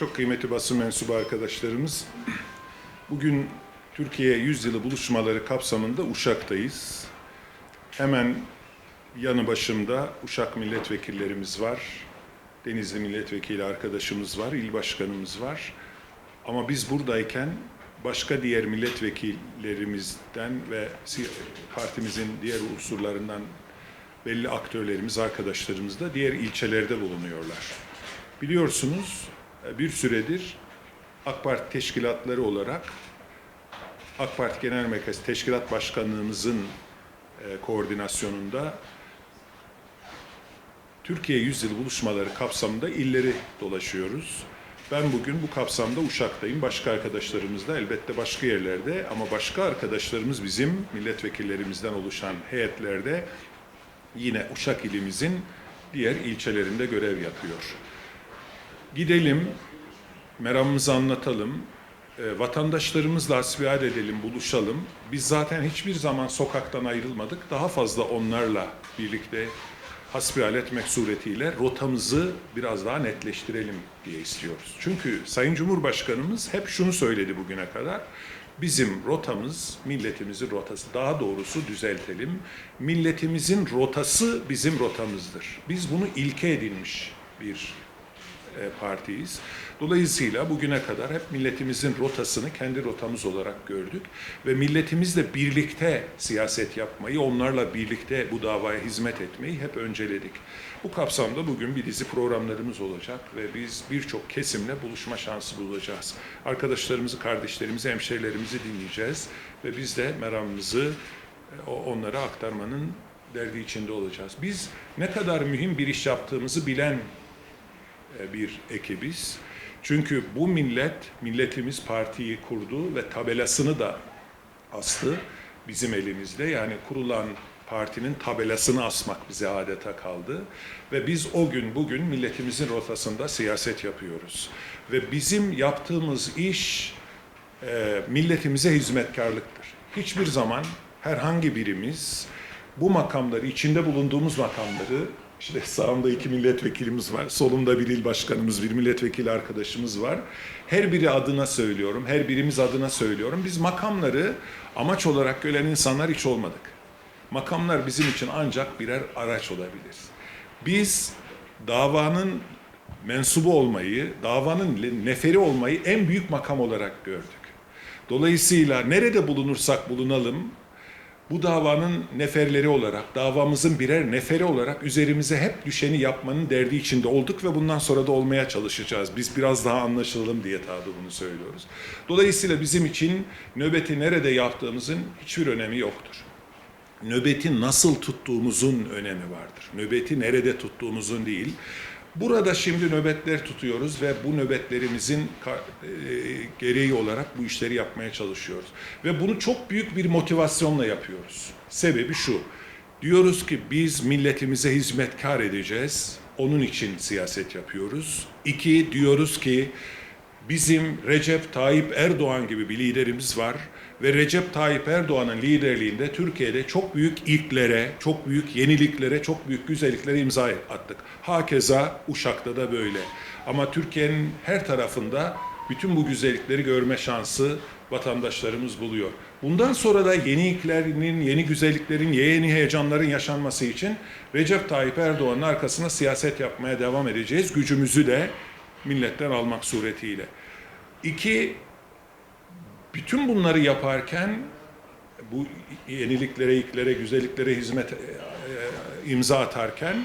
Çok kıymetli basın mensubu arkadaşlarımız, bugün Türkiye Yüzyılı buluşmaları kapsamında Uşak'tayız. Hemen yanı başımda Uşak milletvekillerimiz var, Denizli milletvekili arkadaşımız var, il başkanımız var. Ama biz buradayken başka diğer milletvekillerimizden ve partimizin diğer unsurlarından belli aktörlerimiz, arkadaşlarımız da diğer ilçelerde bulunuyorlar. Biliyorsunuz bir süredir AK Parti teşkilatları olarak AK Parti Genel Merkezi Teşkilat Başkanlığımızın e, koordinasyonunda Türkiye Yüzyıl buluşmaları kapsamında illeri dolaşıyoruz. Ben bugün bu kapsamda Uşak'tayım. Başka arkadaşlarımız da elbette başka yerlerde ama başka arkadaşlarımız bizim milletvekillerimizden oluşan heyetlerde yine Uşak ilimizin diğer ilçelerinde görev yapıyor. Gidelim, meramımızı anlatalım, e, vatandaşlarımızla hasbihal edelim, buluşalım. Biz zaten hiçbir zaman sokaktan ayrılmadık. Daha fazla onlarla birlikte hasbihal etmek suretiyle rotamızı biraz daha netleştirelim diye istiyoruz. Çünkü Sayın Cumhurbaşkanımız hep şunu söyledi bugüne kadar. Bizim rotamız milletimizin rotası. Daha doğrusu düzeltelim. Milletimizin rotası bizim rotamızdır. Biz bunu ilke edinmiş bir partiyiz. Dolayısıyla bugüne kadar hep milletimizin rotasını kendi rotamız olarak gördük ve milletimizle birlikte siyaset yapmayı, onlarla birlikte bu davaya hizmet etmeyi hep önceledik. Bu kapsamda bugün bir dizi programlarımız olacak ve biz birçok kesimle buluşma şansı bulacağız. Arkadaşlarımızı, kardeşlerimizi, hemşehrilerimizi dinleyeceğiz ve biz de meramımızı e, onlara aktarmanın derdi içinde olacağız. Biz ne kadar mühim bir iş yaptığımızı bilen e, bir ekibiz. Çünkü bu millet, milletimiz partiyi kurdu ve tabelasını da astı bizim elimizde. Yani kurulan partinin tabelasını asmak bize adeta kaldı. Ve biz o gün bugün milletimizin rotasında siyaset yapıyoruz. Ve bizim yaptığımız iş e, milletimize hizmetkarlıktır. Hiçbir zaman herhangi birimiz bu makamları, içinde bulunduğumuz makamları, işte sağımda iki milletvekilimiz var, solumda bir il başkanımız, bir milletvekili arkadaşımız var. Her biri adına söylüyorum, her birimiz adına söylüyorum. Biz makamları amaç olarak gören insanlar hiç olmadık. Makamlar bizim için ancak birer araç olabilir. Biz davanın mensubu olmayı, davanın neferi olmayı en büyük makam olarak gördük. Dolayısıyla nerede bulunursak bulunalım, bu davanın neferleri olarak, davamızın birer neferi olarak üzerimize hep düşeni yapmanın derdi içinde olduk ve bundan sonra da olmaya çalışacağız. Biz biraz daha anlaşılalım diye tabi bunu söylüyoruz. Dolayısıyla bizim için nöbeti nerede yaptığımızın hiçbir önemi yoktur nöbeti nasıl tuttuğumuzun önemi vardır. Nöbeti nerede tuttuğumuzun değil. Burada şimdi nöbetler tutuyoruz ve bu nöbetlerimizin e, gereği olarak bu işleri yapmaya çalışıyoruz. Ve bunu çok büyük bir motivasyonla yapıyoruz. Sebebi şu. Diyoruz ki biz milletimize hizmetkar edeceğiz. Onun için siyaset yapıyoruz. İki, diyoruz ki Bizim Recep Tayyip Erdoğan gibi bir liderimiz var ve Recep Tayyip Erdoğan'ın liderliğinde Türkiye'de çok büyük ilklere, çok büyük yeniliklere, çok büyük güzelliklere imza attık. Hakeza Uşak'ta da böyle. Ama Türkiye'nin her tarafında bütün bu güzellikleri görme şansı vatandaşlarımız buluyor. Bundan sonra da yeni ilklerinin, yeni güzelliklerin, yeni heyecanların yaşanması için Recep Tayyip Erdoğan'ın arkasına siyaset yapmaya devam edeceğiz. Gücümüzü de milletten almak suretiyle. İki, bütün bunları yaparken bu yeniliklere, ilklere, güzelliklere hizmet e, e, imza atarken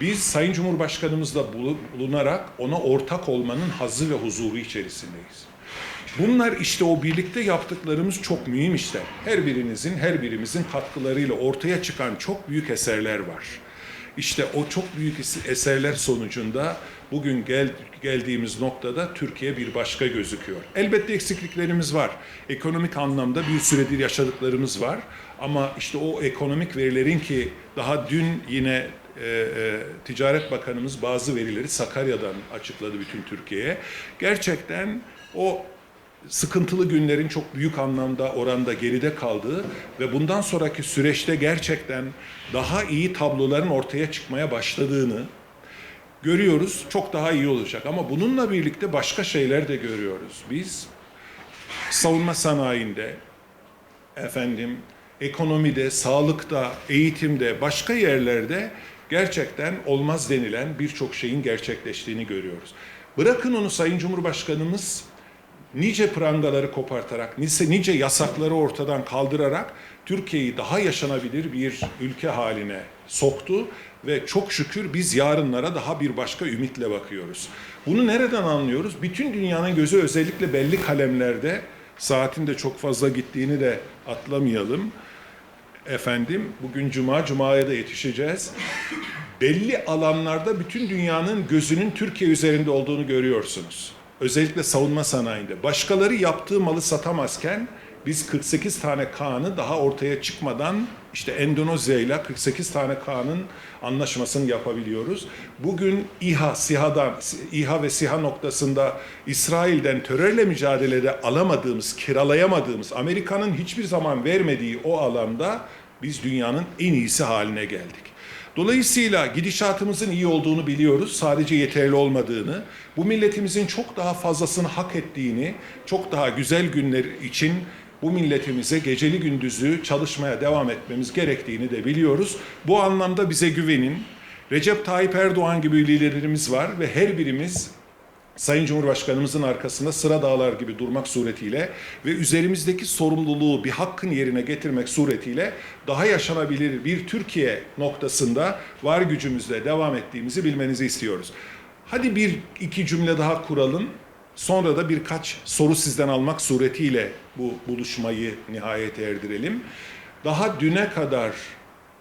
biz Sayın Cumhurbaşkanımızla bulu- bulunarak ona ortak olmanın hazzı ve huzuru içerisindeyiz. Bunlar işte o birlikte yaptıklarımız çok mühim işler. Her birinizin, her birimizin katkılarıyla ortaya çıkan çok büyük eserler var. İşte o çok büyük es- eserler sonucunda bugün gel, geldiğimiz noktada Türkiye bir başka gözüküyor. Elbette eksikliklerimiz var. Ekonomik anlamda bir süredir yaşadıklarımız var. Ama işte o ekonomik verilerin ki daha dün yine e, e, Ticaret Bakanımız bazı verileri Sakarya'dan açıkladı bütün Türkiye'ye. Gerçekten o sıkıntılı günlerin çok büyük anlamda oranda geride kaldığı ve bundan sonraki süreçte gerçekten daha iyi tabloların ortaya çıkmaya başladığını görüyoruz çok daha iyi olacak. Ama bununla birlikte başka şeyler de görüyoruz. Biz savunma sanayinde, efendim ekonomide, sağlıkta, eğitimde, başka yerlerde gerçekten olmaz denilen birçok şeyin gerçekleştiğini görüyoruz. Bırakın onu Sayın Cumhurbaşkanımız nice prangaları kopartarak, nice, nice yasakları ortadan kaldırarak Türkiye'yi daha yaşanabilir bir ülke haline soktu ve çok şükür biz yarınlara daha bir başka ümitle bakıyoruz. Bunu nereden anlıyoruz? Bütün dünyanın gözü özellikle belli kalemlerde saatin de çok fazla gittiğini de atlamayalım. Efendim bugün cuma, cumaya da yetişeceğiz. Belli alanlarda bütün dünyanın gözünün Türkiye üzerinde olduğunu görüyorsunuz. Özellikle savunma sanayinde. Başkaları yaptığı malı satamazken biz 48 tane Kaan'ı daha ortaya çıkmadan işte Endonezya ile 48 tane Kaan'ın anlaşmasını yapabiliyoruz. Bugün İHA, SİHA'dan, İHA ve SİHA noktasında İsrail'den terörle mücadelede alamadığımız, kiralayamadığımız, Amerika'nın hiçbir zaman vermediği o alanda biz dünyanın en iyisi haline geldik. Dolayısıyla gidişatımızın iyi olduğunu biliyoruz. Sadece yeterli olmadığını, bu milletimizin çok daha fazlasını hak ettiğini, çok daha güzel günler için bu milletimize geceli gündüzü çalışmaya devam etmemiz gerektiğini de biliyoruz. Bu anlamda bize güvenin. Recep Tayyip Erdoğan gibi liderlerimiz var ve her birimiz Sayın Cumhurbaşkanımızın arkasında sıra dağlar gibi durmak suretiyle ve üzerimizdeki sorumluluğu bir hakkın yerine getirmek suretiyle daha yaşanabilir bir Türkiye noktasında var gücümüzle devam ettiğimizi bilmenizi istiyoruz. Hadi bir iki cümle daha kuralım. Sonra da birkaç soru sizden almak suretiyle bu buluşmayı nihayete erdirelim. Daha düne kadar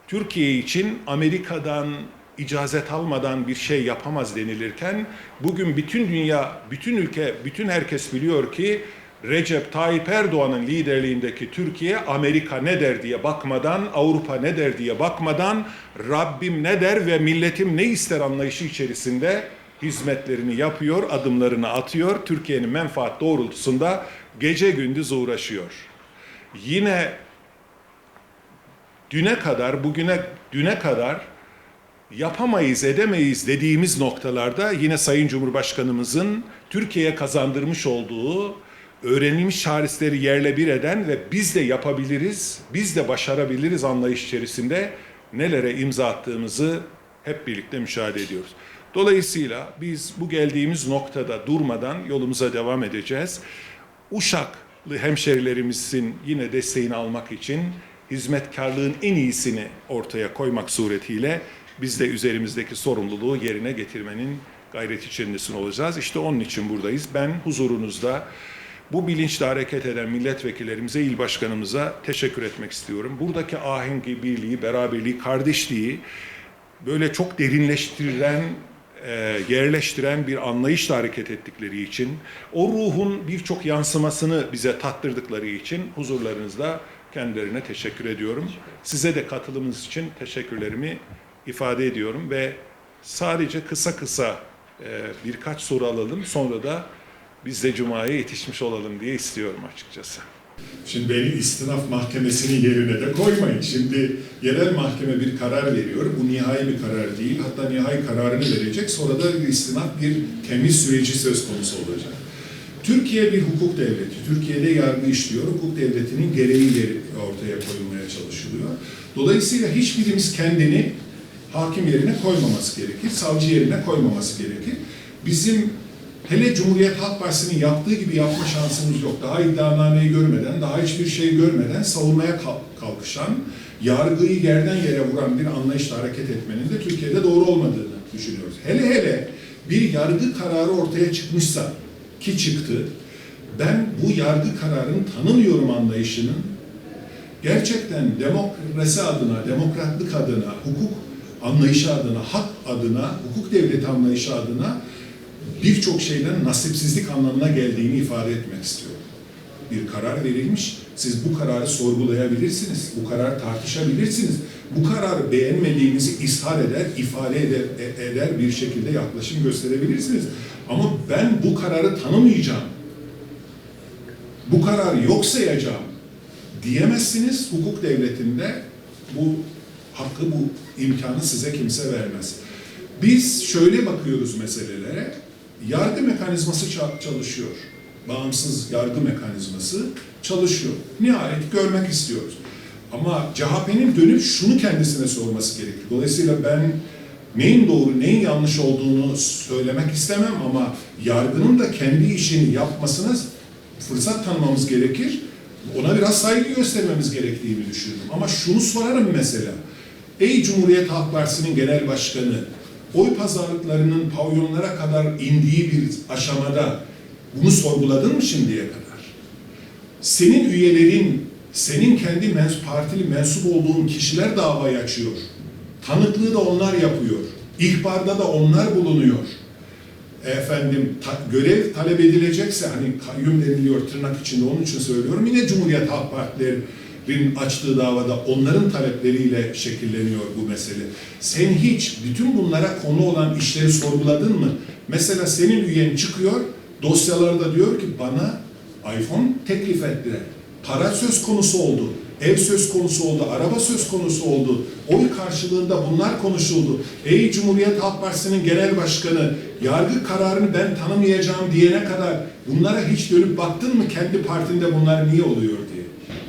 Türkiye için Amerika'dan icazet almadan bir şey yapamaz denilirken bugün bütün dünya, bütün ülke, bütün herkes biliyor ki Recep Tayyip Erdoğan'ın liderliğindeki Türkiye Amerika ne der diye bakmadan, Avrupa ne der diye bakmadan Rabbim ne der ve milletim ne ister anlayışı içerisinde hizmetlerini yapıyor, adımlarını atıyor. Türkiye'nin menfaat doğrultusunda gece gündüz uğraşıyor. Yine düne kadar, bugüne düne kadar yapamayız, edemeyiz dediğimiz noktalarda yine Sayın Cumhurbaşkanımızın Türkiye'ye kazandırmış olduğu öğrenilmiş çaresleri yerle bir eden ve biz de yapabiliriz, biz de başarabiliriz anlayış içerisinde nelere imza attığımızı hep birlikte müşahede ediyoruz. Dolayısıyla biz bu geldiğimiz noktada durmadan yolumuza devam edeceğiz. Uşaklı hemşerilerimizin yine desteğini almak için hizmetkarlığın en iyisini ortaya koymak suretiyle biz de üzerimizdeki sorumluluğu yerine getirmenin gayret içerisindesin olacağız. İşte onun için buradayız. Ben huzurunuzda bu bilinçle hareket eden milletvekillerimize, il başkanımıza teşekkür etmek istiyorum. Buradaki ahengi, birliği, beraberliği, kardeşliği böyle çok derinleştirilen, e, yerleştiren bir anlayışla hareket ettikleri için, o ruhun birçok yansımasını bize tattırdıkları için huzurlarınızda kendilerine teşekkür ediyorum. Size de katılımınız için teşekkürlerimi ifade ediyorum ve sadece kısa kısa e, birkaç soru alalım. Sonra da biz de Cuma'ya yetişmiş olalım diye istiyorum açıkçası. Şimdi beni istinaf mahkemesinin yerine de koymayın. Şimdi yerel mahkeme bir karar veriyor. Bu nihai bir karar değil. Hatta nihai kararını verecek. Sonra da istinaf bir temiz süreci söz konusu olacak. Türkiye bir hukuk devleti. Türkiye'de yargı işliyor. Hukuk devletinin gereğileri ortaya koyulmaya çalışılıyor. Dolayısıyla hiçbirimiz kendini hakim yerine koymaması gerekir. Savcı yerine koymaması gerekir. Bizim hele Cumhuriyet Halk Partisi'nin yaptığı gibi yapma şansımız yok. Daha iddianameyi görmeden, daha hiçbir şey görmeden savunmaya kalkışan, yargıyı yerden yere vuran bir anlayışla hareket etmenin de Türkiye'de doğru olmadığını düşünüyoruz. Hele hele bir yargı kararı ortaya çıkmışsa ki çıktı, ben bu yargı kararını tanımıyorum anlayışının gerçekten demokrasi adına, demokratlık adına, hukuk anlayışı adına, hak adına, hukuk devleti anlayışı adına birçok şeyden nasipsizlik anlamına geldiğini ifade etmek istiyorum. Bir karar verilmiş, siz bu kararı sorgulayabilirsiniz, bu kararı tartışabilirsiniz. Bu kararı beğenmediğinizi ishar eder, ifade eder, e, eder bir şekilde yaklaşım gösterebilirsiniz. Ama ben bu kararı tanımayacağım, bu kararı yok sayacağım diyemezsiniz. Hukuk devletinde bu hakkı, bu imkanı size kimse vermez. Biz şöyle bakıyoruz meselelere. Yargı mekanizması ça- çalışıyor. Bağımsız yargı mekanizması çalışıyor. Nihayet görmek istiyoruz. Ama CHP'nin dönüp şunu kendisine sorması gerekir. Dolayısıyla ben neyin doğru, neyin yanlış olduğunu söylemek istemem ama yargının da kendi işini yapmasına fırsat tanımamız gerekir. Ona biraz saygı göstermemiz gerektiğini düşünüyorum. Ama şunu sorarım mesela. Ey Cumhuriyet Halk Partisi'nin genel başkanı, oy pazarlıklarının pavyonlara kadar indiği bir aşamada bunu sorguladın mı şimdiye kadar? Senin üyelerin, senin kendi mens partili mensup olduğun kişiler davayı açıyor. Tanıklığı da onlar yapıyor. İhbarda da onlar bulunuyor. Efendim ta- görev talep edilecekse hani kayyum deniliyor tırnak içinde onun için söylüyorum. Yine Cumhuriyet Halk Partilerin açtığı davada onların talepleriyle şekilleniyor bu mesele. Sen hiç bütün bunlara konu olan işleri sorguladın mı? Mesela senin üyen çıkıyor dosyalarda diyor ki bana iPhone teklif ettiler. Para söz konusu oldu. Ev söz konusu oldu, araba söz konusu oldu. Oy karşılığında bunlar konuşuldu. Ey Cumhuriyet Halk Partisi'nin genel başkanı, yargı kararını ben tanımayacağım diyene kadar bunlara hiç dönüp baktın mı kendi partinde bunlar niye oluyor diye.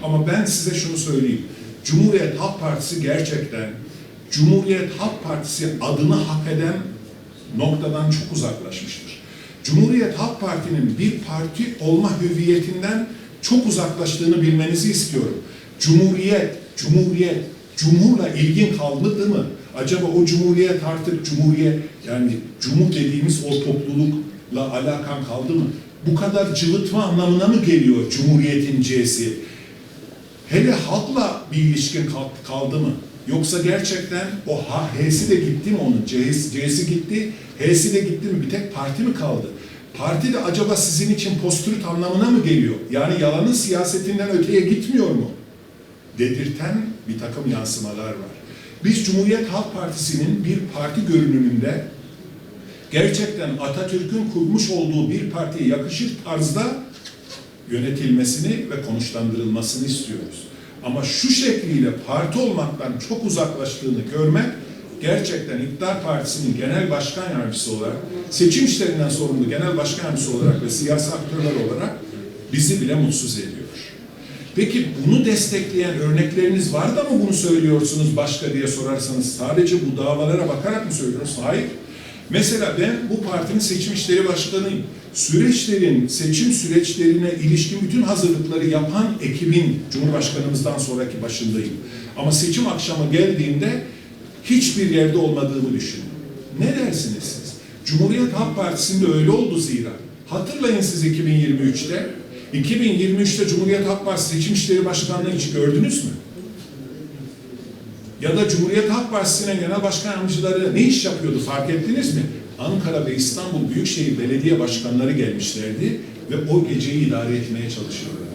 Ama ben size şunu söyleyeyim. Cumhuriyet Halk Partisi gerçekten Cumhuriyet Halk Partisi adını hak eden noktadan çok uzaklaşmıştır. Cumhuriyet Halk Parti'nin bir parti olma hüviyetinden çok uzaklaştığını bilmenizi istiyorum. Cumhuriyet, cumhuriyet, cumhurla ilgin kalmadı mı? Acaba o cumhuriyet artık cumhuriyet, yani cumhur dediğimiz o toplulukla alakan kaldı mı? Bu kadar cıvıtma anlamına mı geliyor cumhuriyetin C'si? Hele halkla bir ilişkin kal- kaldı mı? Yoksa gerçekten o H'si de gitti mi onun? C'si, C'si gitti, H'si de gitti mi? Bir tek parti mi kaldı? Parti de acaba sizin için postürüt anlamına mı geliyor? Yani yalanın siyasetinden öteye gitmiyor mu? Dedirten bir takım yansımalar var. Biz Cumhuriyet Halk Partisi'nin bir parti görünümünde gerçekten Atatürk'ün kurmuş olduğu bir partiye yakışır tarzda yönetilmesini ve konuşlandırılmasını istiyoruz. Ama şu şekliyle parti olmaktan çok uzaklaştığını görmek gerçekten İktidar Partisi'nin genel başkan yardımcısı olarak, seçim işlerinden sorumlu genel başkan yardımcısı olarak ve siyasi aktörler olarak bizi bile mutsuz ediyor. Peki bunu destekleyen örnekleriniz var da mı bunu söylüyorsunuz başka diye sorarsanız sadece bu davalara bakarak mı söylüyorsunuz? Hayır. Mesela ben bu partinin seçim işleri başkanıyım. Süreçlerin, seçim süreçlerine ilişkin bütün hazırlıkları yapan ekibin Cumhurbaşkanımızdan sonraki başındayım. Ama seçim akşamı geldiğinde hiçbir yerde olmadığımı düşünün. Ne dersiniz siz? Cumhuriyet Halk Partisi'nde öyle oldu zira. Hatırlayın siz 2023'te. 2023'te Cumhuriyet Halk Partisi Seçim İşleri Başkanlığı hiç gördünüz mü? Ya da Cumhuriyet Halk Partisi'nin genel başkan yardımcıları ne iş yapıyordu fark ettiniz mi? Ankara ve İstanbul Büyükşehir Belediye Başkanları gelmişlerdi ve o geceyi idare etmeye çalışıyorlar.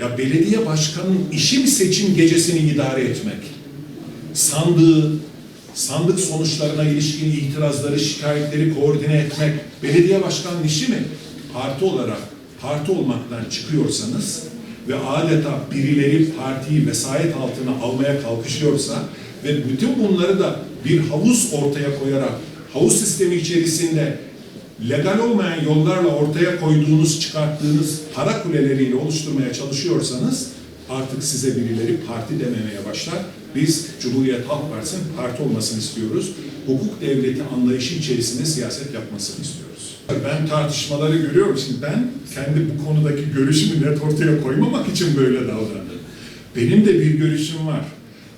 Ya belediye başkanının işi mi seçim gecesini idare etmek? Sandığı, sandık sonuçlarına ilişkin itirazları, şikayetleri koordine etmek belediye başkanının işi mi? Parti olarak, parti olmaktan çıkıyorsanız ve adeta birileri partiyi vesayet altına almaya kalkışıyorsa ve bütün bunları da bir havuz ortaya koyarak havuz sistemi içerisinde legal olmayan yollarla ortaya koyduğunuz, çıkarttığınız para kuleleriyle oluşturmaya çalışıyorsanız artık size birileri parti dememeye başlar. Biz Cumhuriyet Halk Partisi'nin parti olmasını istiyoruz. Hukuk devleti anlayışı içerisinde siyaset yapmasını istiyoruz. Ben tartışmaları görüyorum. Şimdi ben kendi bu konudaki görüşümü net ortaya koymamak için böyle davrandım. Benim de bir görüşüm var.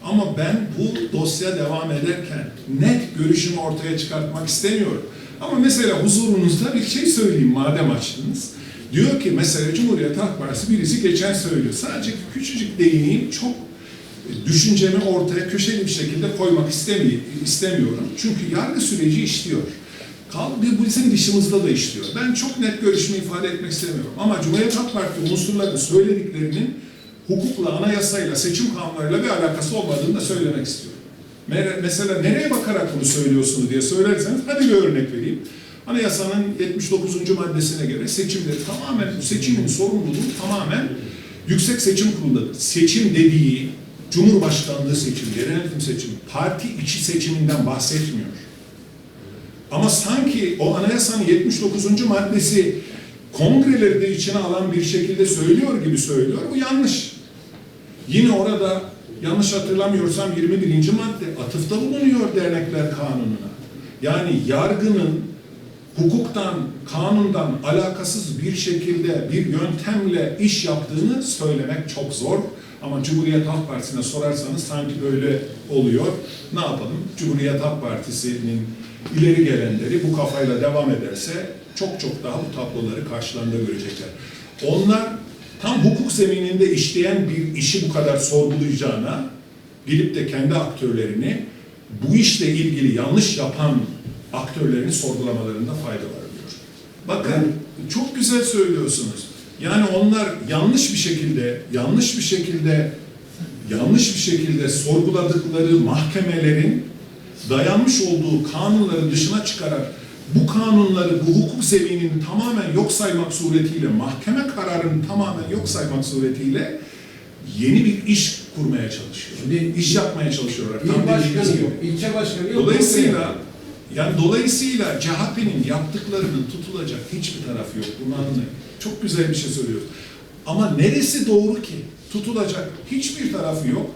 Ama ben bu dosya devam ederken net görüşümü ortaya çıkartmak istemiyorum. Ama mesela huzurunuzda bir şey söyleyeyim madem açtınız. Diyor ki mesela Cumhuriyet Halk Partisi birisi geçen söylüyor. Sadece küçücük değineyim çok düşüncemi ortaya köşeli bir şekilde koymak istemi- istemiyorum. Çünkü yargı süreci işliyor. Kal bir bizim dışımızda da işliyor. Ben çok net görüşümü ifade etmek istemiyorum. Ama Cumhuriyet Halk Partisi unsurlarının söylediklerinin hukukla, anayasayla, seçim kanunlarıyla bir alakası olmadığını da söylemek istiyorum. Mesela nereye bakarak bunu söylüyorsunuz diye söylerseniz hadi bir örnek vereyim. Anayasanın 79. maddesine göre seçimleri tamamen, seçimin sorumluluğu tamamen Yüksek Seçim Kurulu'ndadır. Seçim dediği Cumhurbaşkanlığı seçimi, yerel yönetim seçimi, parti içi seçiminden bahsetmiyor. Ama sanki o anayasanın 79. maddesi kongreleri de içine alan bir şekilde söylüyor gibi söylüyor. Bu yanlış. Yine orada yanlış hatırlamıyorsam 21. madde atıfta bulunuyor dernekler kanununa. Yani yargının hukuktan, kanundan alakasız bir şekilde, bir yöntemle iş yaptığını söylemek çok zor. Ama Cumhuriyet Halk Partisi'ne sorarsanız sanki böyle oluyor. Ne yapalım? Cumhuriyet Halk Partisi'nin ileri gelenleri bu kafayla devam ederse çok çok daha bu tabloları karşılarında görecekler. Onlar tam hukuk zemininde işleyen bir işi bu kadar sorgulayacağına gidip de kendi aktörlerini bu işle ilgili yanlış yapan aktörlerini sorgulamalarında fayda var diyor. Bakın çok güzel söylüyorsunuz. Yani onlar yanlış bir şekilde, yanlış bir şekilde, yanlış bir şekilde sorguladıkları mahkemelerin dayanmış olduğu kanunları dışına çıkarak bu kanunları, bu hukuk zeminini tamamen yok saymak suretiyle, mahkeme kararını tamamen yok saymak suretiyle yeni bir iş kurmaya çalışıyor. Bir iş yapmaya çalışıyorlar. İl başkanı yok, ilçe başkanı yok. Dolayısıyla yani dolayısıyla CHP'nin yaptıklarının tutulacak hiçbir tarafı yok. Bunu anlayın. Çok güzel bir şey söylüyoruz. Ama neresi doğru ki? Tutulacak hiçbir tarafı yok.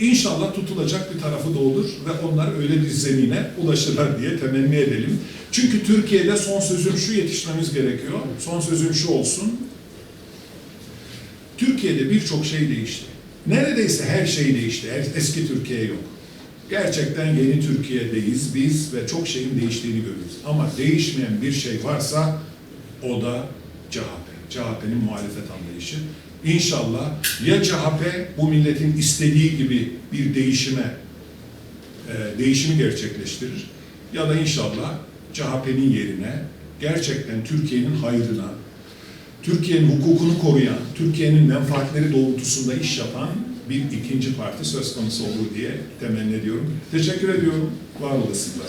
İnşallah tutulacak bir tarafı da olur ve onlar öyle bir zemine ulaşırlar diye temenni edelim. Çünkü Türkiye'de son sözüm şu yetişmemiz gerekiyor. Son sözüm şu olsun. Türkiye'de birçok şey değişti. Neredeyse her şey değişti. Es- Eski Türkiye yok. Gerçekten yeni Türkiye'deyiz biz ve çok şeyin değiştiğini görüyoruz. Ama değişmeyen bir şey varsa o da CHP. CHP'nin muhalefet anlayışı. İnşallah ya CHP bu milletin istediği gibi bir değişime e, değişimi gerçekleştirir ya da inşallah CHP'nin yerine gerçekten Türkiye'nin hayrına, Türkiye'nin hukukunu koruyan, Türkiye'nin menfaatleri doğrultusunda iş yapan bir ikinci parti söz konusu olur diye temenni ediyorum. Teşekkür ediyorum. Var olasınlar.